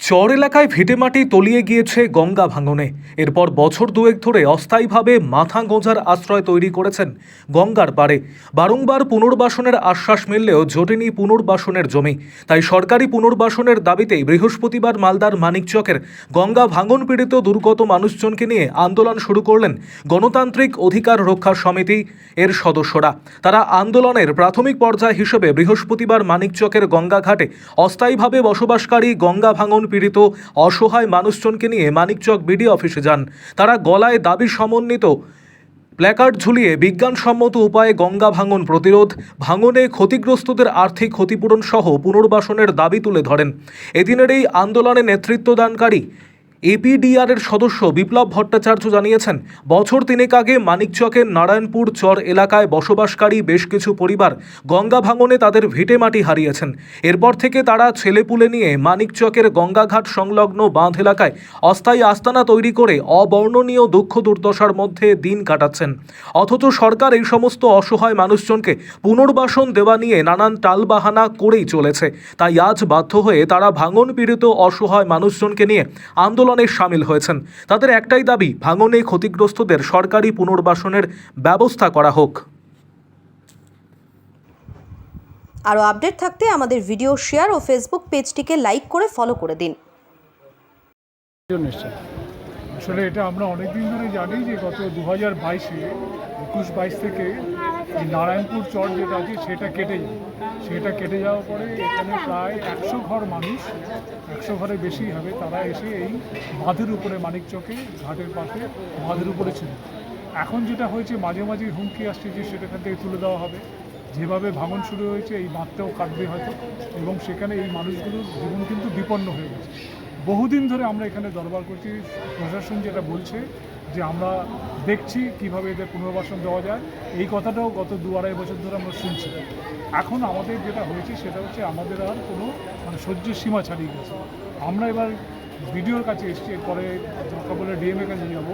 চর এলাকায় ভিটেমাটি তলিয়ে গিয়েছে গঙ্গা ভাঙনে। এরপর বছর দুয়েক ধরে অস্থায়ীভাবে মাথা গোঁজার আশ্রয় তৈরি করেছেন গঙ্গার পাড়ে। বারংবার পুনর্বাসনের আশ্বাস মিললেও জোটেনি পুনর্বাসনের জমি। তাই সরকারি পুনর্বাসনের দাবিতেই বৃহস্পতিবার মালদার মানিকচকের গঙ্গা ভাঙন পীড়িত দুর্গত মানুষজনকে নিয়ে আন্দোলন শুরু করলেন গণতান্ত্রিক অধিকার রক্ষা সমিতি এর সদস্যরা। তারা আন্দোলনের প্রাথমিক পর্যায় হিসেবে বৃহস্পতিবার মানিকচকের গঙ্গাঘাটে অস্থায়ীভাবে বসবাসকারী গঙ্গা ভাঙন পীড়িত, অসহায় মানুষজনকে নিয়ে মানিকচক বিডি অফিসে যান। তারা গলায় দাবি সমন্বিত। প্ল্যাকার্ড ঝুলিয়ে বিজ্ঞানসম্মত উপায়ে গঙ্গা ভাঙন প্রতিরোধ, ভাঙনে ক্ষতিগ্রস্তদের আর্থিক ক্ষতিপূরণ সহ পুনর্বাসনের দাবি তুলে ধরেন। এদিনের এই আন্দোলনে নেতৃত্বদানকারী এপিডিআরের সদস্য বিপ্লব ভট্টাচার্য জানিয়েছেন, বছর তিনেক আগে মানিকচকের নারায়ণপুর চর এলাকায় বসবাসকারী বেশ কিছু পরিবার গঙ্গা ভাঙনে তাদের ভিটেমাটি হারিয়েছেন। এরপর থেকে তারা ছেলেপুলে নিয়ে মানিকচকের গঙ্গাঘাট সংলগ্ন বাঁধ এলাকায় অস্থায়ী আস্তানা তৈরি করে অবর্ণনীয় দুঃখ দুর্দশার মধ্যে দিন কাটাচ্ছেন। অথচ সরকার এই সমস্ত অসহায় মানুষজনকে পুনর্বাসন দেওয়া নিয়ে নানান টালবাহানা করেই চলেছে। তাই আজ বাধ্য হয়ে তারা ভাঙন পীড়িত অসহায় মানুষজনকে নিয়ে আন্দোলনে সামিল হয়েছেন। তাদের একটাই দাবি ভাঙনে ক্ষতিগ্রস্তদের সরকারি পুনর্বাসনের ব্যবস্থা করা হোক। আরও আপডেট থাকতে আমাদের ভিডিও শেয়ার ও ফেসবুক পেজটিকে লাইক করে ফলো করে দিন। আসলে এটা আমরা অনেকদিন ধরে জানি যে গত দু হাজার বাইশে একুশ বাইশ থেকে এই নারায়ণপুর চর যেটা আছে, সেটা কেটে সেটা কেটে যাওয়ার পরে এখানে প্রায় একশো ঘর মানুষ, একশো ঘরে বেশি হবে, তারা এসে এই বাঁধের উপরে মানিকচকে ঘাটের পাশে বাঁধের উপরে ছিল। এখন যেটা হয়েছে, মাঝে মাঝে হুমকি আসছে যে সেটা এখান থেকে তুলে দেওয়া হবে। যেভাবে ভাঙন শুরু হয়েছে, এই বাঁধটাও কাটবে হয়তো, এবং সেখানে এই মানুষগুলোর জীবন কিন্তু বিপন্ন হয়ে গেছে। বহুদিন ধরে আমরা এখানে দরবার করছি। প্রশাসন যেটা বলছে যে আমরা দেখছি কীভাবে এদের পুনর্বাসন দেওয়া যায়, এই কথাটাও গত দু আড়াই বছর ধরে আমরা শুনছি। এখন আমাদের যেটা হয়েছে সেটা হচ্ছে আমাদের আর কোনো মানে সহ্যের সীমা ছাড়িয়ে গেছে। আমরা এবার ভিডিওর কাছে এসছি, এরপরে বলে ডিএমের কাছে যাব।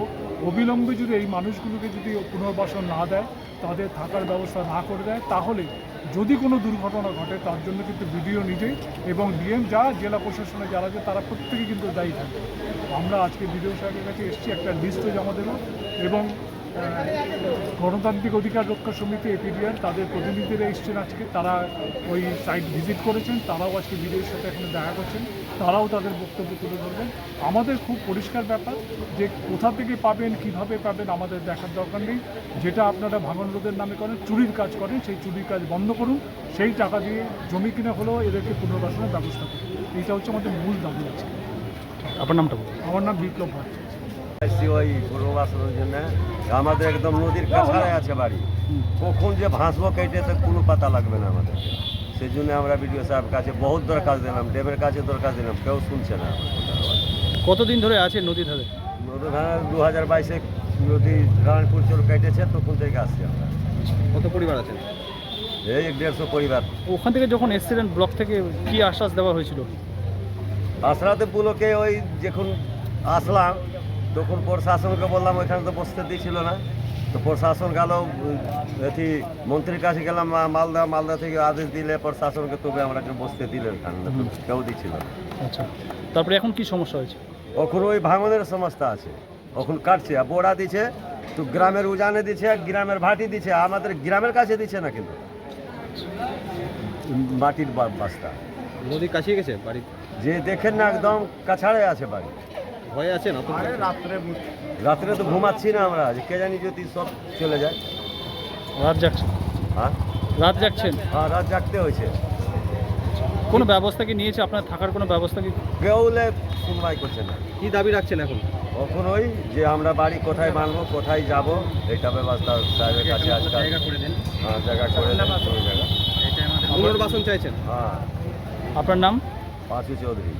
অবিলম্বে যদি এই মানুষগুলোকে যদি পুনর্বাসন না দেয়, তাদের থাকার ব্যবস্থা না করে দেয়, তাহলে যদি কোনো দুর্ঘটনা ঘটে, তার জন্য কিন্তু ভিডিও নিজেই এবং ডিএম যা জেলা প্রশাসনে যারা আছে তারা প্রত্যেকে কিন্তু দায়ী থাকে আমরা আজকে ভিডিও সাহেবের কাছে এসছি, একটা লিস্টও জমা দেবো এবং গণতান্ত্রিক অধিকার রক্ষা সমিতি এপিডিআর তাদের প্রতিনিধিরা এসছেন আজকে। তারা ওই সাইট ভিজিট করেছেন তারাও আজকে ভিডিওর সাথে এখানে দেখা করছেন তারাও তাদের বক্তব্য তুলে ধরবেন। আমাদের খুব পরিষ্কার ব্যাপার যে কোথা থেকে পাবেন কীভাবে পাবেন আমাদের দেখার দরকার নেই। যেটা আপনারা ভাঙন রোধের নামে করেন চুরির কাজ করেন সেই চুরির কাজ বন্ধ করুন। সেই টাকা দিয়ে জমি কিনে হলেও এদেরকে পুনর্বাসনের ব্যবস্থা করুন। এইটা হচ্ছে আমাদের মূল দাবি আছে আপনার নামটা বলুন। আমার নাম বিপ্লব ভট্টাচার্য ওই পুনর্বাসনের জন্য। আমাদের একদম নদীর কাছাড়ে আছে বাড়ি। কখন যে ভাসবো কেটে তো কোনো পাতা লাগবে না আমাদের। সেই জন্য আমরা বিডিও সাহেব কাছে বহুত দরখাস্ত দিলাম ডেমের কাছে দরখাস্ত দিলাম কেউ শুনছে না। কতদিন ধরে আছে নদী ধারে? নদী ধারা দু হাজার বাইশে নদী রানপুর চল কেটেছে তখন থেকে আসছি আমরা। কত পরিবার আছেন? এই দেড়শো পরিবার। ওখান থেকে যখন এসছিলেন ব্লক থেকে কি আশ্বাস দেওয়া হয়েছিল? আসরাতে পুলোকে ওই যখন আসলাম তখন প্রশাসনকে বললাম ওইখানে তো বসতে দিয়েছিল না। তো প্রশাসন গেল এটি মন্ত্রীর কাছে গেলাম মালদা মালদা থেকে আদেশ দিলে প্রশাসনকে তবে আমরা বসতে দিলেন। তো কেউ দিচ্ছিল না। আচ্ছা। তারপরে এখন কি সমস্যা হয়েছে? ওখানে ওই ভাঙনের সমস্যা আছে। ওখন কাটছে আর বোড়া দিছে তো গ্রামের উজানে দিছে গ্রামের ভাটি দিছে আমাদের গ্রামের কাছে দিচ্ছে না কিন্তু। মাটির বাস্তা নদী কাছিয়ে গেছে বাড়ি? যে দেখেন না একদম কাছাড়ে আছে বাড়ি। ভয়ে আছেন? অত রাত্রে রাত্রে তো ঘুমাচ্ছি না আমরা যে কে জানি যদি সব চলে যায়। রাত জাগছেন? হ্যাঁ? রাত জাগছেন? হ্যাঁ রাত জাগতে হয়েছে। কোনো ব্যবস্থা কি নিয়েছে? আপনার থাকার কোনো ব্যবস্থা কি? কেউলে শুনবাই করছে না। কি দাবি রাখছেন এখন? কখন ওই যে আমরা বাড়ি কোথায় বানবো কোথায় যাব এটা ব্যবস্থা সাহেবের কাছে আজকাল করে দেন। হ্যাঁ জায়গা করে দেন, কোনো জায়গা। পুনর্বাসন চাইছেন? হ্যাঁ। আপনার নাম? পাঁচু চৌধুরী।